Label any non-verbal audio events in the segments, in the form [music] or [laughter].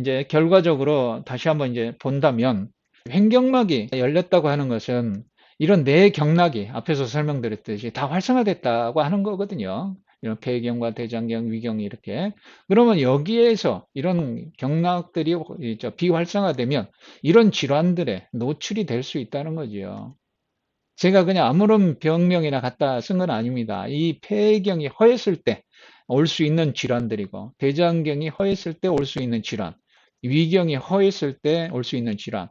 이제 결과적으로 다시 한번 이제 본다면 횡격막이 열렸다고 하는 것은 이런 뇌 경락이 앞에서 설명드렸듯이 다 활성화됐다고 하는 거거든요. 이런 폐경과 대장경, 위경이 이렇게. 그러면 여기에서 이런 경락들이 비활성화되면 이런 질환들에 노출이 될 수 있다는 거지요. 제가 그냥 아무런 병명이나 갖다 쓴 건 아닙니다. 이 폐경이 허했을 때 올 수 있는 질환들이고 대장경이 허했을 때 올 수 있는 질환, 위경이 허했을 때 올 수 있는 질환,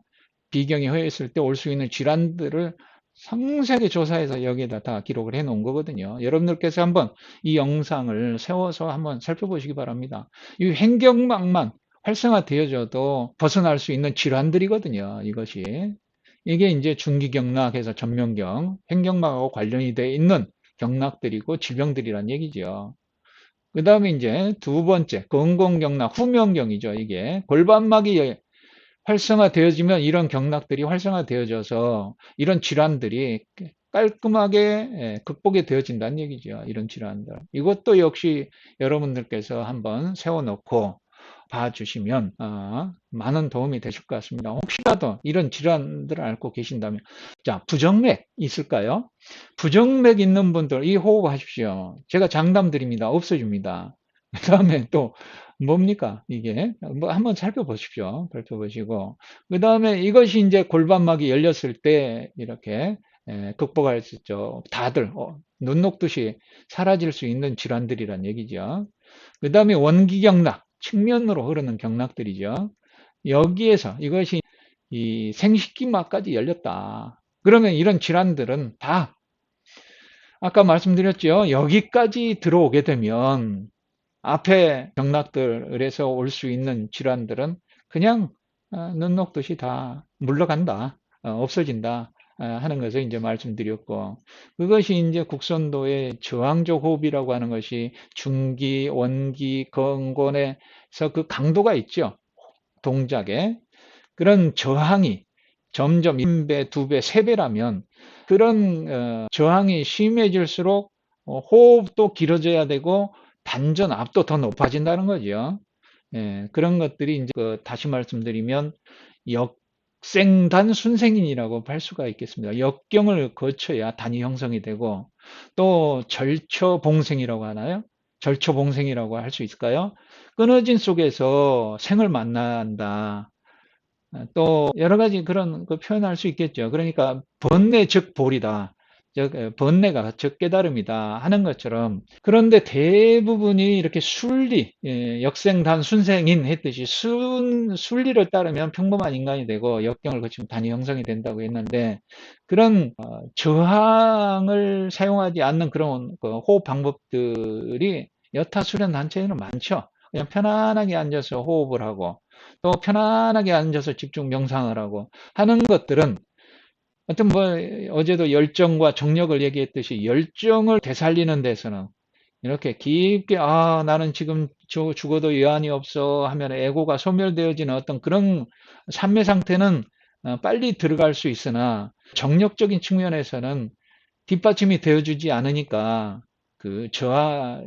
비경이 허했을 때 올 수 있는 질환들을 상세하게 조사해서 여기에다 다 기록을 해 놓은 거거든요. 여러분들께서 한번 이 영상을 세워서 한번 살펴보시기 바랍니다. 이 횡격막만 활성화되어져도 벗어날 수 있는 질환들이거든요. 이것이. 이게 이제 중기경락에서 전면경, 횡격막하고 관련이 되어 있는 경락들이고 질병들이란 얘기죠. 그 다음에 이제 두 번째, 건공경락, 후면경이죠. 이게 골반막이 활성화되어지면 이런 경락들이 활성화되어져서 이런 질환들이 깔끔하게 예, 극복이 되어진다는 얘기죠. 이런 질환들. 이것도 역시 여러분들께서 한번 세워놓고 봐주시면 어, 많은 도움이 되실 것 같습니다. 혹시라도 이런 질환들을 앓고 계신다면 자 부정맥 있을까요? 부정맥 있는 분들 이 호흡하십시오. 제가 장담 드립니다. 없어집니다. [laughs] 그 다음에 또 뭡니까 이게 뭐 한번 살펴보십시오 살펴보시고 그 다음에 이것이 이제 골반막이 열렸을 때 이렇게 에, 극복할 수 있죠 다들 어, 눈 녹듯이 사라질 수 있는 질환들이란 얘기죠 그 다음에 원기경락 측면으로 흐르는 경락들이죠. 여기에서 이것이 이 생식기막까지 열렸다. 그러면 이런 질환들은 다 아까 말씀드렸죠. 여기까지 들어오게 되면 앞에 경락들에서 올 수 있는 질환들은 그냥 어, 눈 녹듯이 다 물러간다, 어, 없어진다. 어, 하는 것을 이제 말씀드렸고 그것이 이제 국선도의 저항적 호흡이라고 하는 것이 중기, 원기, 건곤에서 그 강도가 있죠. 동작에 그런 저항이 점점 인배, 두 배, 세 배라면 그런 저항이 심해질수록 호흡도 길어져야 되고 반전 압도 더 높아진다는 거죠. 예, 그런 것들이 이제 그 다시 말씀드리면 역 생단 순 생인이라고 할 수가 있겠습니다. 역경을 거쳐야 단위 형성이 되고 또 절처봉생이라고 하나요? 절처봉생이라고 할 수 있을까요? 끊어진 속에서 생을 만난다. 또 여러 가지 그런 그 표현할 수 있겠죠. 그러니까 번뇌 즉 볼이다. 번뇌가 적 깨달음이다 하는 것처럼 그런데 대부분이 이렇게 순리 예, 역생단 순생인 했듯이 순, 순리를 따르면 평범한 인간이 되고 역경을 거치면 단위 형성이 된다고 했는데 그런 어, 저항을 사용하지 않는 그런 그 호흡 방법들이 여타 수련 단체에는 많죠. 그냥 편안하게 앉아서 호흡을 하고 또 편안하게 앉아서 집중 명상을 하고 하는 것들은 하여튼 뭐 어제도 열정과 정력을 얘기했듯이 열정을 되살리는 데서는 이렇게 깊게 아 나는 지금 죽어도 여한이 없어 하면 에고가 소멸되어지는 어떤 그런 삶의 상태는 어, 빨리 들어갈 수 있으나 정력적인 측면에서는 뒷받침이 되어주지 않으니까 그 저하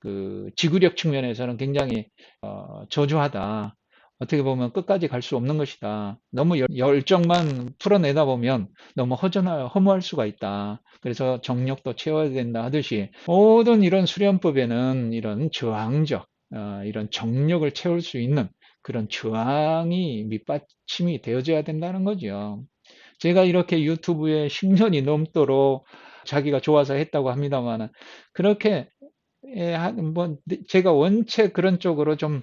그 지구력 측면에서는 굉장히 어, 저조하다 어떻게 보면 끝까지 갈 수 없는 것이다. 너무 열정만 풀어내다 보면 너무 허전하, 허무할 수가 있다. 그래서 정력도 채워야 된다 하듯이 모든 이런 수련법에는 이런 저항적, 어, 이런 정력을 채울 수 있는 그런 저항이 밑받침이 되어져야 된다는 거죠. 제가 이렇게 유튜브에 10년이 넘도록 자기가 좋아서 했다고 합니다만 그렇게 예, 뭐 제가 원체 그런 쪽으로 좀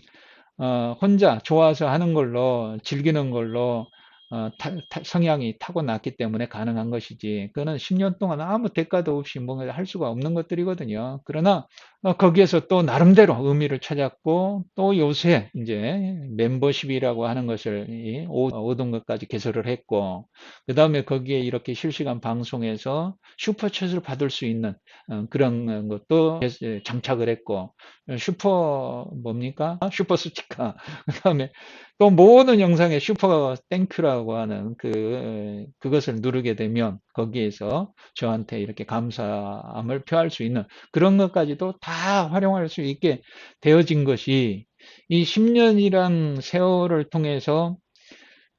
어, 혼자 좋아서 하는 걸로 즐기는 걸로 어, 타, 타, 성향이 타고났기 때문에 가능한 것이지 그거는 10년 동안 아무 대가도 없이 뭔가 할 수가 없는 것들이거든요. 그러나 어, 거기에서 또 나름대로 의미를 찾았고 또 요새 이제 멤버십이라고 하는 것을 얻은 것까지 개설을 했고 그 다음에 거기에 이렇게 실시간 방송에서 슈퍼챗을 받을 수 있는 어, 그런 것도 장착을 했고 슈퍼 뭡니까? 슈퍼 스티커 [laughs] 그 다음에 또 모든 영상에 슈퍼 땡큐라고 하는 그 그것을 누르게 되면 거기에서 저한테 이렇게 감사함을 표할 수 있는 그런 것까지도 다 활용할 수 있게 되어진 것이 이 10년이란 세월을 통해서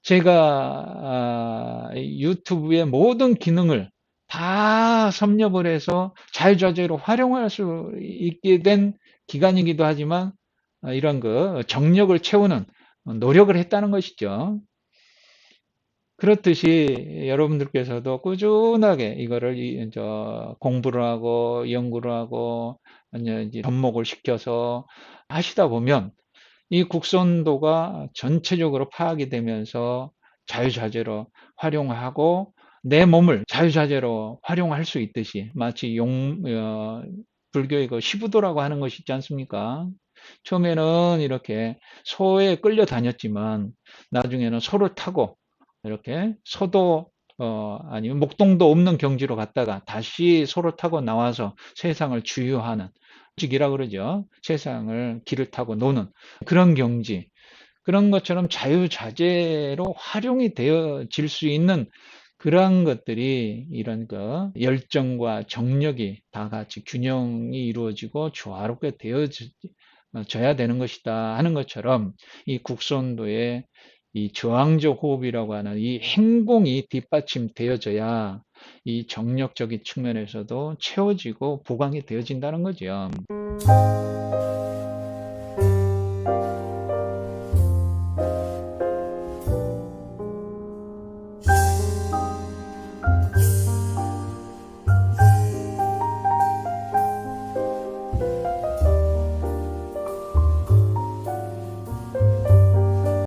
제가 아, 유튜브의 모든 기능을 다 섭렵을 해서 자유자재로 활용할 수 있게 된 기간이기도 하지만 아, 이런 그 정력을 채우는 노력을 했다는 것이죠. 그렇듯이 여러분들께서도 꾸준하게 이거를 공부를 하고 연구를 하고 접목을 시켜서 하시다 보면 이 국선도가 전체적으로 파악이 되면서 자유자재로 활용하고 내 몸을 자유자재로 활용할 수 있듯이 마치 용 어, 불교의 그 시부도라고 하는 것이 있지 않습니까? 처음에는 이렇게 소에 끌려 다녔지만 나중에는 소를 타고 이렇게 소도 어, 아니면 목동도 없는 경지로 갔다가 다시 소를 타고 나와서 세상을 주유하는 직이라 그러죠. 세상을 길을 타고 노는 그런 경지. 그런 것처럼 자유자재로 활용이 되어질 수 있는 그러한 것들이 이런 그 열정과 정력이 다 같이 균형이 이루어지고 조화롭게 되어져야 되는 것이다 하는 것처럼 이 국선도의 이 저항적 호흡이라고 하는 이 행공이 뒷받침되어져야 이 정력적인 측면에서도 채워지고 보강이 되어진다는 거죠.